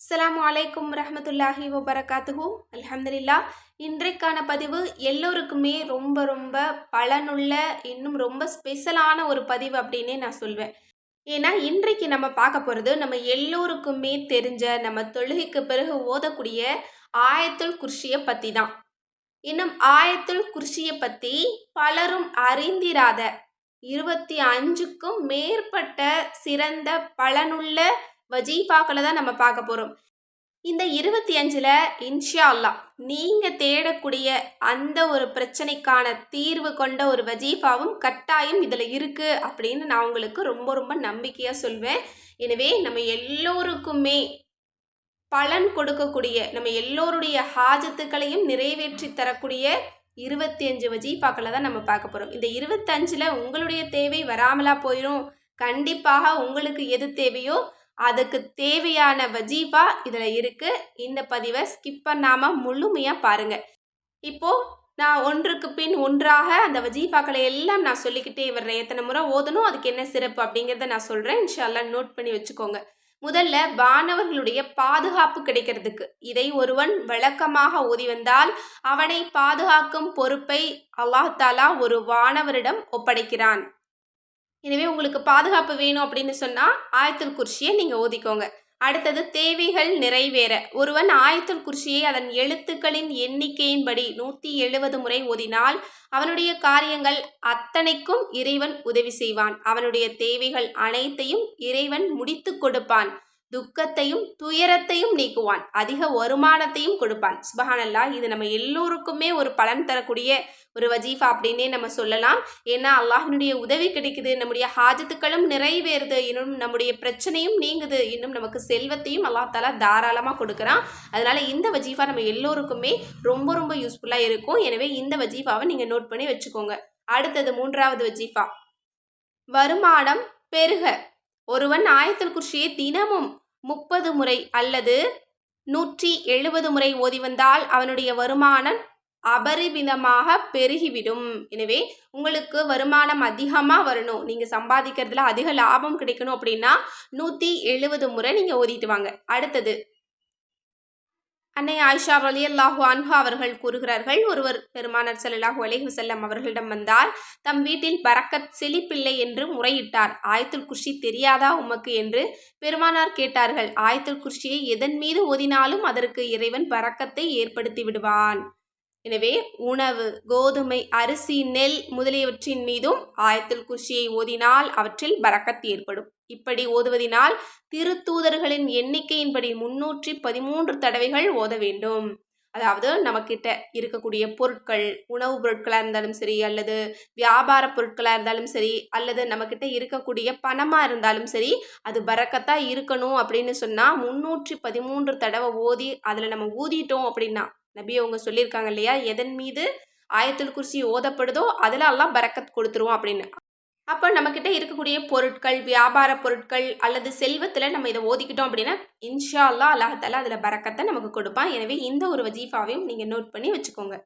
அஸ்லாம் அலைக்கும் ரஹமத்துல்லாஹி வபரகாத்துஹு. அலமதுல்லா இன்றைக்கான பதிவு எல்லோருக்குமே ரொம்ப ரொம்ப பலனுள்ள இன்னும் ரொம்ப ஸ்பெஷலான ஒரு பதிவு அப்படின்னே நான் சொல்வேன். ஏன்னா இன்றைக்கு நம்ம பார்க்க போகிறது நம்ம எல்லோருக்குமே தெரிஞ்ச நம்ம தொழுகைக்கு பிறகு ஓதக்கூடிய ஆயத்துள் குர்ஷியை பற்றி தான். இன்னும் ஆயத்துள் குர்ஷியை பற்றி பலரும் அறிந்திராத இருபத்தி அஞ்சுக்கும் மேற்பட்ட சிறந்த பலனுள்ள வஜீஃபாக்களை தான் நம்ம பார்க்க போகிறோம் இந்த இருபத்தி அஞ்சில் இன்ஷா அல்லா நீங்கள் தேடக்கூடிய அந்த ஒரு பிரச்சனைக்கான தீர்வு கொண்ட ஒரு வஜீஃபாவும் கட்டாயம் இதில் இருக்குது அப்படின்னு நான் உங்களுக்கு ரொம்ப ரொம்ப நம்பிக்கையாக சொல்வேன். எனவே நம்ம எல்லோருக்குமே பலன் கொடுக்கக்கூடிய நம்ம எல்லோருடைய ஹாஜத்துக்களையும் நிறைவேற்றி தரக்கூடிய இருபத்தி அஞ்சு வஜீஃபாக்களை தான் நம்ம பார்க்க போகிறோம் இந்த இருபத்தஞ்சில் உங்களுடைய தேவை வராமலா போயிடும் கண்டிப்பாக உங்களுக்கு எது தேவையோ அதுக்கு தேவையான வஜீஃபா இதில் இருக்குது இந்த பதிவை ஸ்கிப் பண்ணாமல் முழுமையாக பாருங்கள் இப்போது நான் ஒன்றுக்கு பின் ஒன்றாக அந்த வஜீஃபாக்களை எல்லாம் நான் சொல்லிக்கிட்டே வர்றேன். எத்தனை முறை ஓதணும் அதுக்கு என்ன சிறப்பு அப்படிங்கிறத நான் சொல்கிறேன் இன்ஷால்லாம் நோட் பண்ணி வச்சுக்கோங்க. முதல்ல வானவர்களுடைய பாதுகாப்பு கிடைக்கிறதுக்கு. இதை ஒருவன் வழக்கமாக ஓதி வந்தால் அவனை பாதுகாக்கும் பொறுப்பை அல்லாஹாலா ஒரு வானவரிடம் ஒப்படைக்கிறான். எனவே உங்களுக்கு பாதுகாப்பு வேணும் அப்படின்னு சொன்னால் ஆயத்துல் குர்ஷியை நீங்கள் ஓதிக்கோங்க. அடுத்தது தேவைகள் நிறைவேற. ஒருவன் ஆயத்துல் குர்ஷியை அதன் எழுத்துக்களின் எண்ணிக்கையின்படி நூற்றி எழுபது முறை ஓதினால் அவனுடைய காரியங்கள் அத்தனைக்கும் இறைவன் உதவி செய்வான். அவனுடைய தேவைகள் அனைத்தையும் இறைவன் முடித்து கொடுப்பான். துக்கத்தையும் துயரத்தையும் நீக்குவான். அதிக வருமானத்தையும் கொடுப்பான். சுபஹானல்லா இது நம்ம எல்லோருக்குமே ஒரு பலன் தரக்கூடிய ஒரு வஜீஃபா அப்படின்னே நம்ம சொல்லலாம். ஏன்னா அல்லாஹினுடைய உதவி கிடைக்குது நம்முடைய ஹாஜத்துக்களும் நிறைவேறுது இன்னும் நம்முடைய பிரச்சனையும் நீங்குது இன்னும் நமக்கு செல்வத்தையும் அல்லாஹ் தாலா தாராளமாக கொடுக்குறான். அதனால இந்த வஜீஃபா நம்ம எல்லோருக்குமே ரொம்ப ரொம்ப யூஸ்ஃபுல்லாக இருக்கும். எனவே இந்த வஜீஃபாவை நீங்கள் நோட் பண்ணி வச்சுக்கோங்க. அடுத்தது மூன்றாவது வஜீஃபா. வருமானம் பெருக. ஒருவன் ஆயத்தல் குர்ஷியை தினமும் முப்பது முறை அல்லது நூற்றி எழுபது முறை ஓதி வந்தால் அவனுடைய வருமானம் அபரிமிதமாக பெருகிவிடும். எனவே உங்களுக்கு வருமானம் அதிகமாக வரணும். நீங்கள் சம்பாதிக்கிறதுல அதிக லாபம் கிடைக்கணும் அப்படின்னா நூற்றி எழுபது முறை நீங்கள் ஓதிட்டு வாங்க. அடுத்தது அன்னை ஆயிஷா அலி அல்லாஹு அன்ஹா அவர்கள் கூறுகிறார்கள் ஒருவர் பெருமானர் சல்லாஹூ அலேஹு செல்லம் அவர்களிடம் வந்தார் தம் வீட்டில் பரக்கத் செழிப்பில்லை என்று முறையிட்டார். ஆயத்துல் குர்ஷி தெரியாதா உமக்கு? என்று பெருமானார் கேட்டார்கள். ஆயத்துல் குர்ஷியை எதன் மீது ஓதினாலும் அதற்கு இறைவன் பறக்கத்தை ஏற்படுத்தி விடுவான். எனவே உணவு கோதுமை அரிசி நெல் முதலியவற்றின் மீதும் ஆயத்தில் குஷியை ஓதினால் அவற்றில் பறக்கத்து ஏற்படும். இப்படி ஓதுவதினால் திருத்தூதர்களின் எண்ணிக்கையின்படி முன்னூற்றி பதிமூன்று தடவைகள் ஓத வேண்டும். அதாவது நம்மக்கிட்ட இருக்கக்கூடிய பொருட்கள் உணவுப் பொருட்களாக இருந்தாலும் சரி அல்லது வியாபார பொருட்களாக இருந்தாலும் சரி அல்லது நம்மக்கிட்ட இருக்கக்கூடிய பணமாக இருந்தாலும் சரி அது பறக்கத்தான் இருக்கணும் அப்படின்னு சொன்னால் முன்னூற்றி பதிமூன்று தடவை ஓதி அதில் நம்ம ஊதிட்டோம் அப்படின்னா நபி அவங்க சொல்லியிருக்காங்க இல்லையா? எதன் மீது ஆயத்தில் குர்சி ஓதப்படுதோ அதில் எல்லாம் பறக்கத் கொடுத்துருவோம் அப்படின்னு. அப்போ நம்மக்கிட்ட இருக்கக்கூடிய பொருட்கள் வியாபார பொருட்கள் அல்லது செல்வத்தில் நம்ம இதை ஓதிக்கிட்டோம் அப்படின்னா இன்ஷா அல்லா அல்லாஹால அதில் பறக்கத்தை நமக்கு கொடுப்பான். எனவே இந்த ஒரு வஜீஃபாவையும் நீங்கள் நோட் பண்ணி வச்சுக்கோங்க.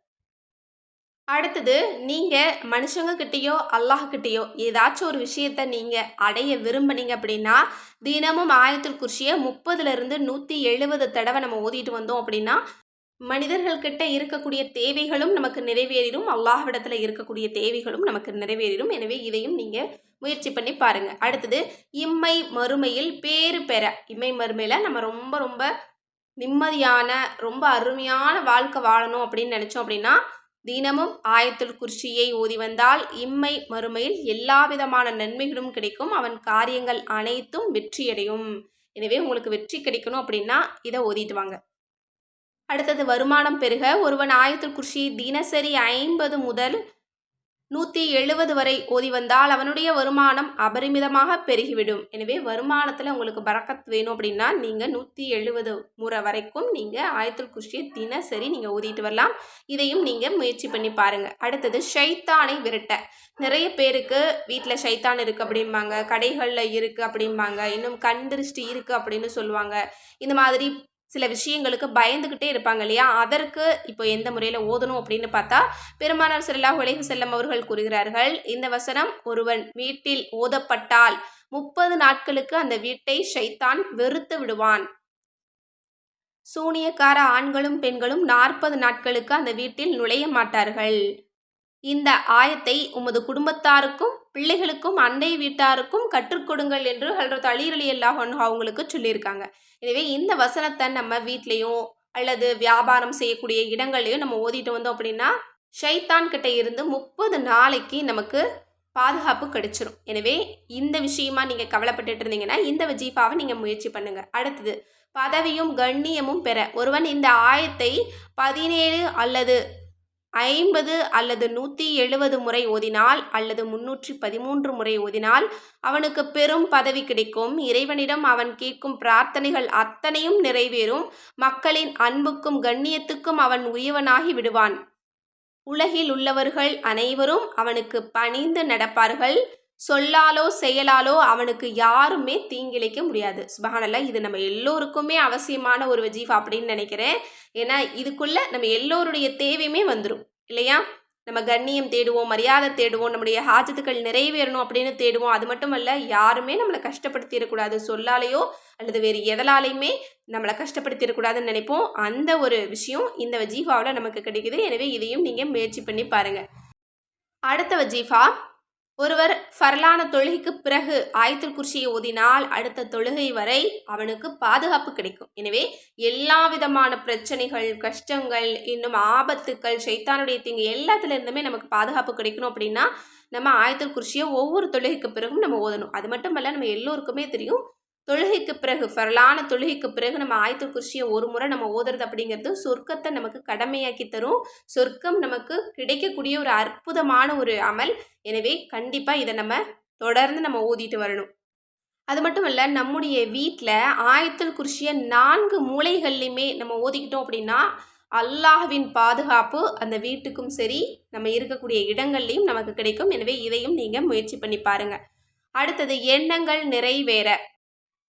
அடுத்தது நீங்கள் மனுஷங்கக்கிட்டேயோ அல்லாஹ்கிட்டேயோ ஏதாச்சும் ஒரு விஷயத்த நீங்கள் அடைய விரும்பினீங்க அப்படின்னா தினமும் ஆயத்தில் குர்ஷியை முப்பதுலேருந்து நூற்றி எழுபது தடவை நம்ம ஓதிட்டு வந்தோம் அப்படின்னா மனிதர்கள்கிட்ட இருக்கக்கூடிய தேவைகளும் நமக்கு நிறைவேறிடும் அல்லாஹ்விடத்தில் இருக்கக்கூடிய தேவைகளும் நமக்கு நிறைவேறிடும் எனவே இதையும் நீங்கள் முயற்சி பண்ணி பாருங்கள் அடுத்தது இம்மை மறுமையில் பேறு பெற. இம்மை மறுமையில் நம்ம ரொம்ப ரொம்ப நிம்மதியான ரொம்ப அருமையான வாழ்க்கை வாழணும் அப்படின்னு நினச்சோம் அப்படின்னா தினமும் ஆயத்துல் குர்ஷியை ஓதி வந்தால் இம்மை மறுமையில் எல்லா விதமான நன்மைகளும் கிடைக்கும். அவன் காரியங்கள் அனைத்தும் வெற்றியடையும். எனவே உங்களுக்கு வெற்றி கிடைக்கணும் அப்படின்னா இதை ஓதிட்டு வாங்க. அடுத்தது வருமானம் பெருக. ஒருவன் ஆயத்தில் குர்ஷி தினசரி ஐம்பது முதல் நூற்றி எழுபது வரை ஓதி வந்தால் அவனுடைய வருமானம் அபரிமிதமாக பெருகிவிடும். எனவே வருமானத்தில் உங்களுக்கு பறக்கத் வேணும் அப்படின்னா நீங்கள் நூற்றி எழுபது முறை வரைக்கும் நீங்கள் ஆயத்துல் குர்ஷியை தினசரி நீங்கள் ஓதிட்டு வரலாம். இதையும் நீங்கள் முயற்சி பண்ணி பாருங்கள் அடுத்தது ஷைத்தானை விரட்ட. நிறைய பேருக்கு வீட்டில் ஷைத்தான் இருக்குது அப்படிம்பாங்க. கடைகளில் இருக்குது அப்படிம்பாங்க. இன்னும் கண் திருஷ்டி இருக்குது அப்படின்னு சொல்லுவாங்க. இந்த மாதிரி சில விஷயங்களுக்கு பயந்துக்கிட்டே இருப்பாங்க இல்லையா? அதற்கு இப்போ எந்த முறையில் ஓதணும் அப்படின்னு பார்த்தா பெருமானார் செல்லாஹ் உலக செல்லம் அவர்கள் கூறுகிறார்கள் இந்த வசனம் ஒருவன் வீட்டில் ஓதப்பட்டால் முப்பது நாட்களுக்கு அந்த வீட்டை ஷைத்தான் வெறுத்து விடுவான். சூனியக்கார ஆண்களும் பெண்களும் நாற்பது நாட்களுக்கு அந்த வீட்டில் நுழைய மாட்டார்கள். இந்த ஆயத்தை உமது குடும்பத்தாருக்கும் பிள்ளைகளுக்கும் அண்டை வீட்டாருக்கும் கற்றுக்கொடுங்கள் என்று ஹல்ரத் அலிரலி அலி அல்லாஹ் அவங்களுக்கு சொல்லியிருக்காங்க. எனவே இந்த வசனத்தை நம்ம வீட்லேயும் அல்லது வியாபாரம் செய்யக்கூடிய இடங்கள்லையும் நம்ம ஓதிட்டு வந்தோம் அப்படின்னா ஷைத்தான் கிட்ட இருந்து முப்பது நாளைக்கு நமக்கு பாதுகாப்பு கிடைச்சிரும். எனவே இந்த விஷயமா நீங்கள் கவலைப்பட்டுட்டு இருந்தீங்கன்னா இந்த வஜீஃபாவை நீங்கள் முயற்சி பண்ணுங்கள் அடுத்தது பதவியும் கண்ணியமும் பெற. ஒருவன் இந்த ஆயத்தை பதினேழு அல்லது ஐம்பது அல்லது நூற்றி எழுபது முறை ஓதினால் அல்லது முன்னூற்றி பதிமூன்று முறை ஓதினால் அவனுக்கு பெரும் பதவி கிடைக்கும். இறைவனிடம் அவன் கேட்கும் பிரார்த்தனைகள் அத்தனையும் நிறைவேறும். மக்களின் அன்புக்கும் கண்ணியத்துக்கும் அவன் உயவனாகி விடுவான். உலகில் உள்ளவர்கள் அனைவரும் அவனுக்கு பணிந்து நடப்பார்கள். சொல்லாலோ செயலாலோ அவனுக்கு யாருமே தீங்கிழைக்க முடியாது. சுபஹானல்லா இது நம்ம எல்லோருக்குமே அவசியமான ஒரு வஜீஃபா அப்படின்னு நினைக்கிறேன். ஏன்னா இதுக்குள்ள நம்ம எல்லோருடைய தேவையுமே வந்துடும் இல்லையா? நம்ம கண்ணியம் தேடுவோம் மரியாதை தேடுவோம் நம்முடைய ஹாஜத்துக்கள் நிறைவேறணும் அப்படின்னு தேடுவோம். அது மட்டும் அல்ல யாருமே நம்மளை கஷ்டப்படுத்திடக்கூடாது. சொல்லாலேயோ அல்லது வேறு எதலாலையுமே நம்மளை கஷ்டப்படுத்திடக்கூடாதுன்னு நினைப்போம். அந்த ஒரு விஷயம் இந்த வஜீஃபாவில் நமக்கு கிடைக்குது. எனவே இதையும் நீங்கள் முயற்சி பண்ணி பாருங்கள் அடுத்த வஜீஃபா? ஒருவர் ஃபர்லான தொழுகைக்கு பிறகு ஆயத்தில் குர்சியை ஓதினால் அடுத்த தொழுகை வரை அவனுக்கு பாதுகாப்பு கிடைக்கும். எனவே எல்லா விதமான பிரச்சனைகள் கஷ்டங்கள் இன்னும் ஆபத்துக்கள் சைத்தானுடைய தீங்கு எல்லாத்துலேருந்துமே நமக்கு பாதுகாப்பு கிடைக்கணும் அப்படின்னா நம்ம ஆயத்தில் குர்சியை ஒவ்வொரு தொழுகைக்கு பிறகும் நம்ம ஓதணும். அது மட்டும் அல்ல நம்ம எல்லோருக்குமே தெரியும் தொழுகைக்கு பிறகு ஃபரலான தொழுகைக்கு பிறகு நம்ம ஆயத்து குர்சியை ஒரு முறை நம்ம ஓதுறது அப்படிங்கிறது சொர்க்கத்தை நமக்கு கடமையாக்கி தரும். சொர்க்கம் நமக்கு கிடைக்கக்கூடிய ஒரு அற்புதமான ஒரு அமல். எனவே கண்டிப்பாக இதை நம்ம தொடர்ந்து நம்ம ஓதிட்டு வரணும். அது மட்டும் இல்லை நம்முடைய வீட்டில் ஆயத்தல் குர்ஷியை நான்கு மூளைகள்லையுமே நம்ம ஓதிக்கிட்டோம் அப்படின்னா அல்லாஹ்வின் பாதுகாப்பு அந்த வீட்டுக்கும் சரி நம்ம இருக்கக்கூடிய இடங்கள்லையும் நமக்கு கிடைக்கும். எனவே இதையும் நீங்கள் முயற்சி பண்ணி பாருங்கள் அடுத்தது எண்ணங்கள் நிறைவேற.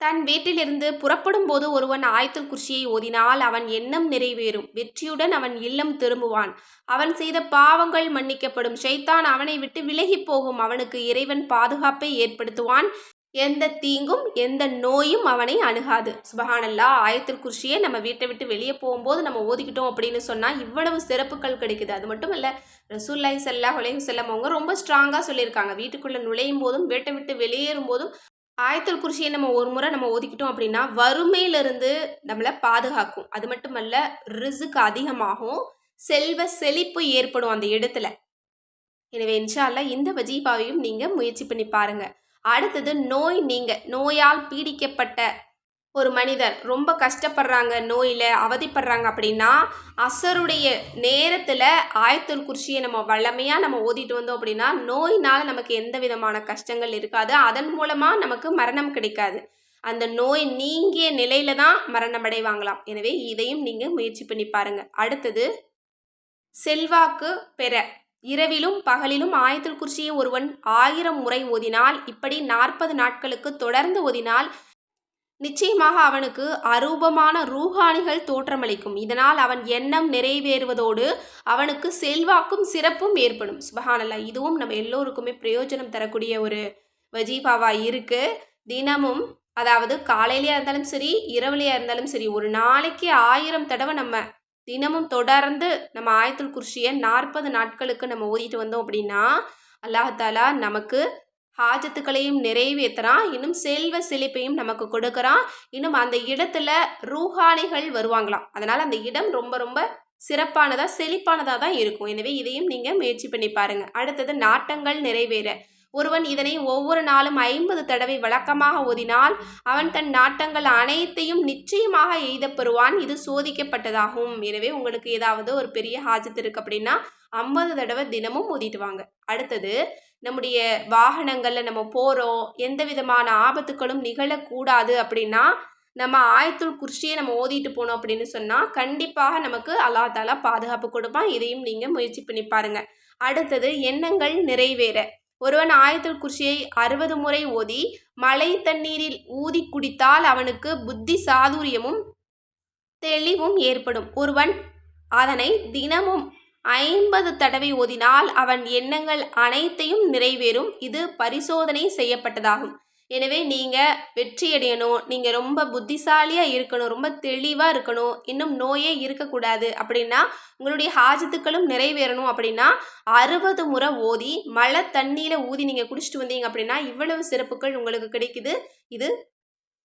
தன் வீட்டிலிருந்து புறப்படும் போது ஒருவன் ஆயத்தில் குர்சியை ஓதினால் அவன் எண்ணம் நிறைவேறும். வெற்றியுடன் அவன் இல்லம் திரும்புவான். அவன் செய்த பாவங்கள் மன்னிக்கப்படும். ஷைத்தான் அவனை விட்டு விலகி போகும். அவனுக்கு இறைவன் பாதுகாப்பை ஏற்படுத்துவான். எந்த தீங்கும் எந்த நோயும் அவனை அணுகாது. சுபஹானல்லா ஆயத்தில் குர்ஷியை நம்ம வீட்டை விட்டு வெளியே போகும்போது நம்ம ஓதிக்கிட்டோம் அப்படின்னு சொன்னால் இவ்வளவு சிறப்புகள் கிடைக்குது. அது மட்டும் இல்லை ரசூல்லாய் சல்லா ஹொலேஹு செல்லம் அவங்க ரொம்ப ஸ்ட்ராங்காக சொல்லியிருக்காங்க. வீட்டுக்குள்ளே நுழையும் போதும் வீட்டை விட்டு வெளியேறும் போதும் ஆயத்தல் குருசியை நம்ம ஒரு முறை நம்ம ஒதுக்கிட்டோம் அப்படின்னா வறுமையிலிருந்து நம்மளை பாதுகாக்கும். அது மட்டுமல்ல ரிசுக்கு அதிகமாகும் செல்வ செழிப்பு ஏற்படும் அந்த இடத்துல. எனவே இன்ஷால்ல இந்த வஜீபாவையும் நீங்கள் முயற்சி பண்ணி பாருங்கள் அடுத்தது நோய் நீங்கள் நோயால் பீடிக்கப்பட்ட ஒரு மனிதர் ரொம்ப கஷ்டப்படுறாங்க நோயில் அவதிப்படுறாங்க அப்படின்னா அசருடைய நேரத்தில் ஆயத்துல் குர்ஷியை நம்ம வல்லமையாக நம்ம ஓதிட்டு வந்தோம் அப்படின்னா நோயினால் நமக்கு எந்த விதமான கஷ்டங்கள் இருக்காது. அதன் மூலமாக நமக்கு மரணம் கிடைக்காது. அந்த நோய் நீங்கிய நிலையில தான் மரணம் அடைவாங்களாம். எனவே இதையும் நீங்கள் முயற்சி பண்ணி பாருங்கள் அடுத்தது செல்வாக்கு பெற. இரவிலும் பகலிலும் ஆயத்தில் குர்சியை ஒருவன் ஆயிரம் முறை ஓதினால் இப்படி நாற்பது நாட்களுக்கு தொடர்ந்து ஓதினால் நிச்சயமாக அவனுக்கு அரூபமான ரூஹானிகள் தோற்றமளிக்கும். இதனால் அவன் எண்ணம் நிறைவேறுவதோடு அவனுக்கு செல்வாக்கும் சிறப்பும் ஏற்படும். சுபஹானல்லா இதுவும் நம்ம எல்லோருக்குமே பிரயோஜனம் தரக்கூடிய ஒரு வஜீஃபாவாக இருக்குது தினமும் அதாவது காலையிலையாக இருந்தாலும் சரி இரவுலையாக இருந்தாலும் சரி ஒரு நாளைக்கு ஆயிரம் தடவை நம்ம தினமும் தொடர்ந்து நம்ம ஆயத்துல் குர்ஷியை நாற்பது நாட்களுக்கு நம்ம ஓதிட்டு வந்தோம் அப்படின்னா அல்லாஹாலா நமக்கு ஹாஜத்துக்களையும் நிறைவேற்றுறான் இன்னும் செல்வ செழிப்பையும் நமக்கு கொடுக்குறான் இன்னும் அந்த இடத்துல ரூஹானிகள் வருவாங்களாம். அதனால் அந்த இடம் ரொம்ப ரொம்ப சிறப்பானதாக செழிப்பானதாக தான் இருக்கும். எனவே இதையும் நீங்கள் முயற்சி பண்ணி பாருங்கள் அடுத்தது நாட்டங்கள் நிறைவேற. ஒருவன் இதனை ஒவ்வொரு நாளும் ஐம்பது தடவை வழக்கமாக ஓதினால் அவன் தன் நாட்டங்கள் அனைத்தையும் நிச்சயமாக எய்தப்பெறுவான் இது சோதிக்கப்பட்டதாகும். எனவே உங்களுக்கு ஏதாவது ஒரு பெரிய ஹாஜத்து இருக்கு அப்படின்னா ஐம்பது தடவை தினமும் ஓதிட்டு வாங்க. அடுத்தது நம்முடைய வாகனங்களில் நம்ம போகிறோம் எந்த விதமான ஆபத்துக்களும் நிகழக்கூடாது அப்படின்னா நம்ம ஆயத்துள் குர்ஷியை நம்ம ஓதிட்டு போனோம் அப்படின்னு சொன்னால் கண்டிப்பாக நமக்கு அல்லா தாலா பாதுகாப்பு கொடுப்பான். இதையும் நீங்கள் முயற்சி பண்ணி பாருங்கள் அடுத்தது எண்ணங்கள் நிறைவேற. ஒருவன் ஆயத்துள் குர்ஷியை அறுபது முறை ஓதி மழை தண்ணீரில் ஊதி குடித்தால் அவனுக்கு புத்தி சாதுரியமும் தெளிவும் ஏற்படும். ஒருவன் அதனை தினமும் ஐம்பது தடவை ஓதினால் அவன் எண்ணங்கள் அனைத்தையும் நிறைவேறும். இது பரிசோதனை செய்யப்பட்டதாகும். எனவே நீங்கள் வெற்றி அடையணும் நீங்கள் ரொம்ப புத்திசாலியாக இருக்கணும். ரொம்ப தெளிவாக இருக்கணும். இன்னும் நோயே இருக்கக்கூடாது. அப்படின்னா உங்களுடைய ஹாஜத்துக்களும் நிறைவேறணும். அப்படின்னா அறுபது முறை ஓதி மழை தண்ணியில் ஊதி நீங்கள் குடிச்சிட்டு வந்தீங்க அப்படின்னா இவ்வளவு சிறப்புகள் உங்களுக்கு கிடைக்குது. இது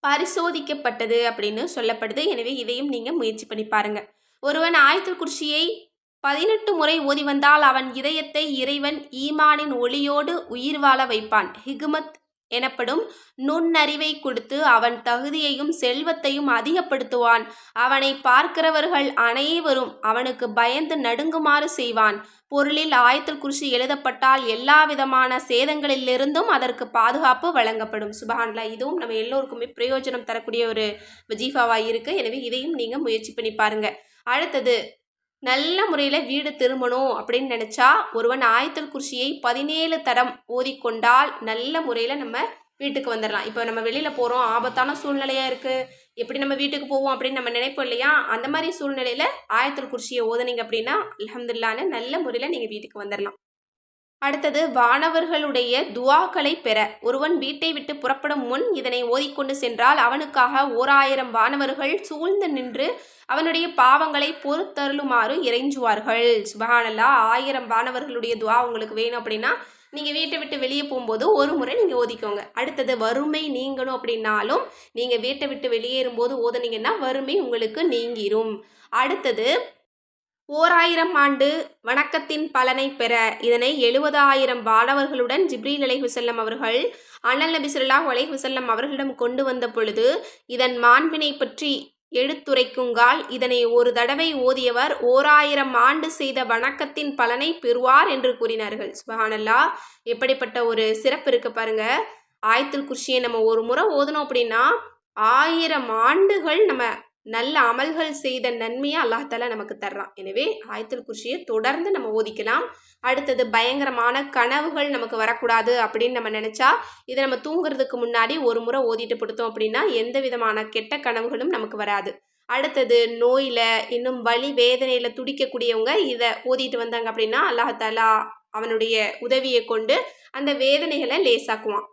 பரிசோதிக்கப்பட்டது அப்படின்னு சொல்லப்படுது. எனவே இதையும் நீங்கள் முயற்சி பண்ணி பாருங்கள் ஒருவன் ஆயத்துல் குறிச்சியை பதினெட்டு முறை ஓதி வந்தால் அவன் இதயத்தை இறைவன் ஈமானின் ஒளியோடு உயிர் வாழ வைப்பான். ஹிகுமத் எனப்படும் நுண்ணறிவை கொடுத்து அவன் தகுதியையும் செல்வத்தையும் அதிகப்படுத்துவான். அவனை பார்க்கிறவர்கள் அனைவரும் அவனுக்கு பயந்து நடுங்குமாறு செய்வான். பொருளில் ஆயத்தில் குறிச்சி எழுதப்பட்டால் எல்லா விதமான சேதங்களிலிருந்தும் அதற்கு பாதுகாப்பு வழங்கப்படும். சுபஹான்லா இதுவும் நம்ம எல்லோருக்குமே பிரயோஜனம் தரக்கூடிய ஒரு வஜீஃபாவாக இருக்குது எனவே இதையும் நீங்கள் முயற்சி பண்ணி பாருங்கள் அடுத்தது நல்ல முறையில் வீடு திரும்பணும் அப்படின்னு நினச்சா ஒருவன் ஆயத்தல் குர்சியை பதினேழு தரம் ஓதிக்கொண்டால் நல்ல முறையில் நம்ம வீட்டுக்கு வந்துடலாம் இப்போ நம்ம வெளியில் போகிறோம் ஆபத்தான சூழ்நிலையாக இருக்குது எப்படி நம்ம வீட்டுக்கு போவோம் அப்படின்னு நம்ம நினைப்போம் இல்லையா? அந்த மாதிரி சூழ்நிலையில் ஆயத்தல் குர்ஷியை ஓதுனீங்க அப்படின்னா அலமதுல்லான்னு நல்ல முறையில் நீங்கள் வீட்டுக்கு வந்துடலாம் அடுத்தது வானவர்களுடைய துவாக்களை பெற. ஒருவன் வீட்டை விட்டு புறப்படும் முன் இதனை ஓதிக்கொண்டு சென்றால் அவனுக்காக ஓர் ஆயிரம் வானவர்கள் சூழ்ந்து நின்று அவனுடைய பாவங்களை பொறுத்தருளுமாறு இறைஞ்சுவார்கள். சுபஹானல்லா ஆயிரம் வானவர்களுடைய துவா உங்களுக்கு வேணும் அப்படின்னா நீங்கள் வீட்டை விட்டு வெளியே போகும்போது ஒரு முறை நீங்கள் ஓதிக்கோங்க. அடுத்தது வறுமை நீங்கணும் அப்படின்னாலும் நீங்கள் வீட்டை விட்டு வெளியேறும்போது ஓதுனீங்கன்னா வறுமை உங்களுக்கு நீங்கிரும். அடுத்தது ஓர் ஆயிரம் ஆண்டு வணக்கத்தின் பலனை பெற இதனை எழுபதாயிரம் பாடவர்களுடன் ஜிப்ரீல் அலை ஹுசல்லம் அவர்கள் அனல் நபி சொல்லாஹ் அலை ஹுசல்லம் அவர்களிடம் கொண்டு வந்த பொழுது இதன் மாண்பினை பற்றி எடுத்துரைக்குங்கால் இதனை ஒரு தடவை ஓதியவர் ஓர் ஆயிரம் ஆண்டு செய்த வணக்கத்தின் பலனை பெறுவார் என்று கூறினார்கள். சுபஹானல்லா எப்படிப்பட்ட ஒரு சிறப்பு இருக்கு பாருங்க. ஆயத்தில் குர்ஷியை நம்ம ஒரு முறை ஓதணும் அப்படின்னா ஆயிரம் ஆண்டுகள் நம்ம நல்ல அமல்கள் செய்த நன்மையை அல்லாஹால நமக்கு தர்றான். எனவே ஆயத்தில் குருஷியை தொடர்ந்து நம்ம ஓதிக்கலாம். அடுத்தது பயங்கரமான கனவுகள் நமக்கு வரக்கூடாது அப்படின்னு நம்ம நினச்சா இதை நம்ம தூங்குறதுக்கு முன்னாடி ஒரு முறை ஓதிட்டு படுத்தோம் அப்படின்னா எந்த விதமான கெட்ட கனவுகளும் நமக்கு வராது. அடுத்தது நோயில் இன்னும் வலி வேதனையில் துடிக்கக்கூடியவங்க இதை ஓதிட்டு வந்தாங்க அப்படின்னா அல்லாஹாலா அவனுடைய உதவியை கொண்டு அந்த வேதனைகளை லேசாக்குவான்.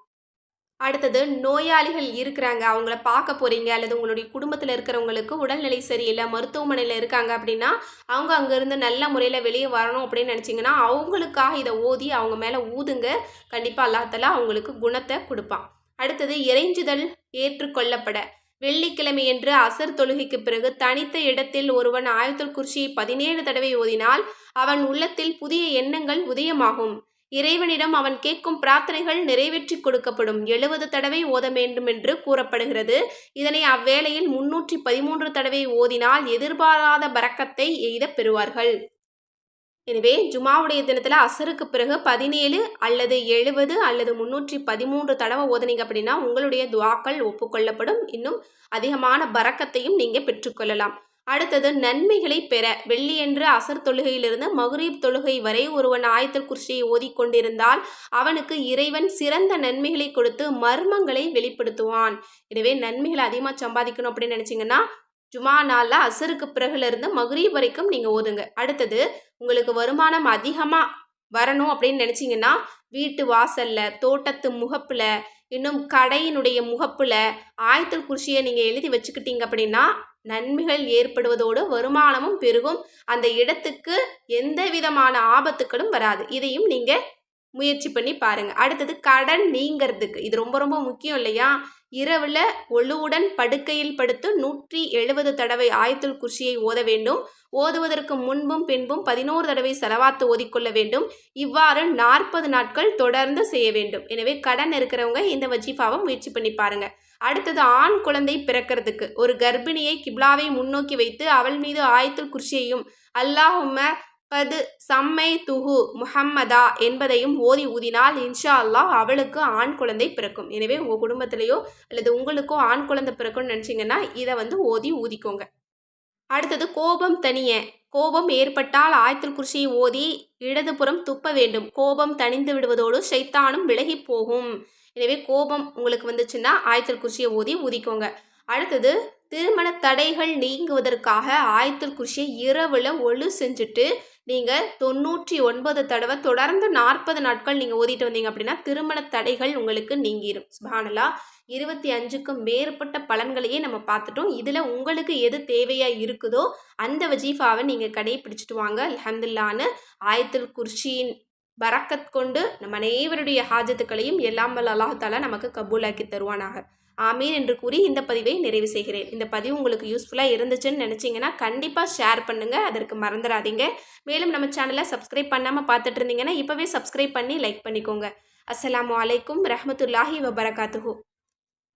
அடுத்தது நோயாளிகள் இருக்கிறாங்க. அவங்கள பார்க்க போகிறீங்க அல்லது உங்களுடைய குடும்பத்தில் இருக்கிறவங்களுக்கு உடல்நிலை சரியில்லை மருத்துவமனையில் இருக்காங்க அப்படின்னா அவங்க அங்கேருந்து நல்ல முறையில் வெளியே வரணும் அப்படின்னு நினச்சிங்கன்னா அவங்களுக்காக இதை ஓதி அவங்க மேலே ஊதுங்க. கண்டிப்பாக அல்லாத்தலா அவங்களுக்கு குணத்தை கொடுப்பான். அடுத்தது இறைஞ்சுதல் ஏற்றுக்கொள்ளப்பட. வெள்ளிக்கிழமையன்று அசர் தொழுகைக்கு பிறகு தனித்த இடத்தில் ஒருவன் ஆயத்துல் குர்சியை பதினேழு தடவை ஓதினால் அவன் உள்ளத்தில் புதிய எண்ணங்கள் உதயமாகும். இறைவனிடம் அவன் கேட்கும் பிரார்த்தனைகள் நிறைவேற்றி கொடுக்கப்படும். எழுபது தடவை ஓத வேண்டும் என்று கூறப்படுகிறது. இதனை அவ்வேளையில் முன்னூற்றி பதிமூன்று தடவை ஓதினால் எதிர்பாராத பறக்கத்தை எய்த பெறுவார்கள். எனவே ஜுமாவுடைய தினத்தில் அசருக்கு பிறகு பதினேழு அல்லது எழுபது அல்லது முன்னூற்றி பதிமூன்று தடவை ஓதுனீங்க அப்படின்னா உங்களுடைய துவாக்கள் ஒப்புக்கொள்ளப்படும். இன்னும் அதிகமான பறக்கத்தையும் நீங்கள் பெற்றுக்கொள்ளலாம் அடுத்தது நன்மைகளை பெற வெள்ளியன்று அசர் தொழுகையிலிருந்து மகுரீப் தொழுகை வரை ஒருவன் ஆயத்தல் குர்ஷியை ஓதிக்கொண்டிருந்தால் அவனுக்கு இறைவன் சிறந்த நன்மைகளை கொடுத்து மர்மங்களை வெளிப்படுத்துவான். எனவே நன்மைகளை அதிகமாக சம்பாதிக்கணும் அப்படின்னு நினச்சிங்கன்னா ஜுமா நாளில் அசருக்கு பிறகுலேருந்து மகுரீப் வரைக்கும் நீங்கள் ஓதுங்க. அடுத்தது உங்களுக்கு வருமானம் அதிகமாக வரணும் அப்படின்னு நினச்சிங்கன்னா வீட்டு வாசலில் தோட்டத்து முகப்பில் இன்னும் கடையினுடைய முகப்பில் ஆயத்தல் குர்ஷியை நீங்கள் எழுதி வச்சுக்கிட்டீங்க அப்படின்னா நன்மைகள் ஏற்படுவதோடு வருமானமும் பெருகும். அந்த இடத்துக்கு எந்த விதமான ஆபத்துக்களும் வராது. இதையும் நீங்கள் முயற்சி பண்ணி பாருங்கள் அடுத்தது கடன் நீங்கிறதுக்கு. இது ரொம்ப ரொம்ப முக்கியம் இல்லையா? இரவில் ஒழுவுடன் படுக்கையில் படுத்து நூற்றி எழுபது தடவை ஆயத்துல் குர்சியை ஓத வேண்டும். ஓதுவதற்கு முன்பும் பின்பும் பதினோரு தடவை செலவாத்து ஓதிக்கொள்ள வேண்டும். இவ்வாறு நாற்பது நாட்கள் தொடர்ந்து செய்ய வேண்டும். எனவே கடன் இருக்கிறவங்க இந்த வஜீஃபாவை முயற்சி பண்ணி பாருங்கள் அடுத்தது ஆண் குழந்தை பிறக்கிறதுக்கு. ஒரு கர்ப்பிணியை கிப்லாவை முன்னோக்கி வைத்து அவள் மீது ஆயத்துல் குர்ஷியையும் அல்லாஹும பது சம்மை துஹு முஹம்மதா என்பதையும் ஓதி ஊதினால் இன்ஷா அல்லாஹ் அவளுக்கு ஆண் குழந்தை பிறக்கும். எனவே உங்கள் குடும்பத்திலேயோ அல்லது உங்களுக்கோ ஆண் குழந்தை பிறக்கும்னு நினச்சிங்கன்னா இதை வந்து ஓதி ஊதிக்கோங்க. அடுத்தது கோபம் தனிய கோபம் ஏற்பட்டால் ஆயத்தில் குர்சியை ஓதி இடதுபுறம் துப்ப வேண்டும். கோபம் தணிந்து விடுவதோடு சைத்தானும் விலகி போகும். எனவே கோபம் உங்களுக்கு வந்துச்சுன்னா ஆயத்தல் குர்சியை ஊதி ஊதிக்கோங்க. அடுத்தது திருமண தடைகள் நீங்குவதற்காக ஆயத்தல் குர்சியை இரவில் ஒழு செஞ்சுட்டு நீங்கள் தொண்ணூற்றி ஒன்பது தடவை தொடர்ந்து நாற்பது நாட்கள் நீங்கள் ஓதிட்டு வந்தீங்க அப்படின்னா திருமண தடைகள் உங்களுக்கு நீங்கிரும். சுபானலா இருபத்தி அஞ்சுக்கும் மேற்பட்ட பலன்களையே நம்ம பார்த்துட்டோம். இதில் உங்களுக்கு எது தேவையாக இருக்குதோ அந்த வஜீஃபாவை நீங்கள் கடைப்பிடிச்சிட்டு வாங்க. அலமதுல்லான்னு ஆயத்துல் குர்ஷியின் பரக்கத் கொண்டு நம்ம அனைவருடைய ஹாஜத்துக்களையும் எல்லாம் வல்ல அல்லாஹாலா நமக்கு கபூலாக்கி தருவானாக. ஆமீன் என்று கூறி இந்த பதிவை நிறைவு செய்கிறேன். இந்த பதிவு உங்களுக்கு யூஸ்ஃபுல்லாக இருந்துச்சுன்னு நினச்சிங்கன்னா கண்டிப்பாக ஷேர் பண்ணுங்கள் அதற்கு மறந்துடாதீங்க. மேலும் நம்ம சேனலை சப்ஸ்கிரைப் பண்ணாமல் பார்த்துட்டு இருந்தீங்கன்னா இப்போவே சப்ஸ்கிரைப் பண்ணி லைக் பண்ணிக்கோங்க. அஸ்ஸலாமு அலைக்கும் ரஹமத்துல்லாஹி வபரகாத்துஹூ.